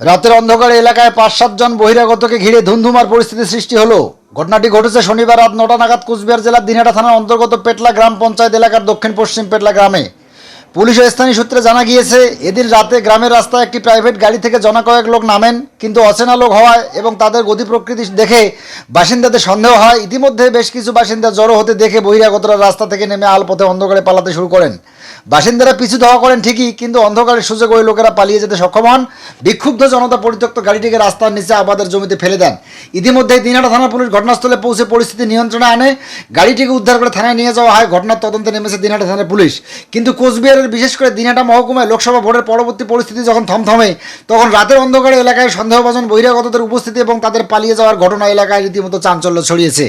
রাতের অন্ধকার এলাকায় পাঁচ সাতজন বহিরাগতকে ঘিরে ধুমধুমার পরিস্থিতি সৃষ্টি হলো। ঘটনাটি ঘটেছে শনিবার রাত নটা নাগাদ কুচবিহার জেলার দিনহাটা থানার অন্তর্গত পেটলা গ্রাম পঞ্চায়েত এলাকার দক্ষিণ পশ্চিম পেটলা গ্রামে। পুলিশ স্থানীয় সূত্রে জানা গিয়েছে, এদিন রাতে গ্রামের রাস্তায় একটি প্রাইভেট গাড়ি থেকে জনা কয়েক লোক নামেন, কিন্তু অচেনা লোক হওয়ায় এবং তাদের গতি প্রকৃতি দেখে বাসিন্দাদের সন্দেহ হয়। ইতিমধ্যে বেশ কিছু বাসিন্দা জড়ো হতে দেখে বহিরাগতরা রাস্তা থেকে নেমে আলপথে অন্ধকারে পালাতে শুরু করেন। বাসিন্দারা পিছু ধাওয়া করেন ঠিকই, কিন্তু অন্ধকারের সুযোগ ওই লোকেরা পালিয়ে যেতে সক্ষম হন। বিক্ষুব্ধ জনতা পরিত্যক্ত গাড়িটিকে রাস্তার নিচে আবাদের জমিতে ফেলে দেন। ইতিমধ্যে দিনহাটা থানা পুলিশ ঘটনাস্থলে পৌঁছে পরিস্থিতি নিয়ন্ত্রণে আনে। গাড়িটিকে উদ্ধার করে থানায় নিয়ে যাওয়া হয়। ঘটনার তদন্তে নেমেছে দিনহাটা থানার পুলিশ। কিন্তু কোচবিহারের বিশেষ করে দিনহাটা মহকুমায় লোকসভা ভোটের পরবর্তী পরিস্থিতি যখন থমথমে, তখন রাতের অন্ধকারে এলাকায় সন্দেহভাজন বহিরাগতদের উপস্থিতি এবং তাদের পালিয়ে যাওয়ার ঘটনা এলাকায় রীতিমতো চাঞ্চল্য ছড়িয়েছে।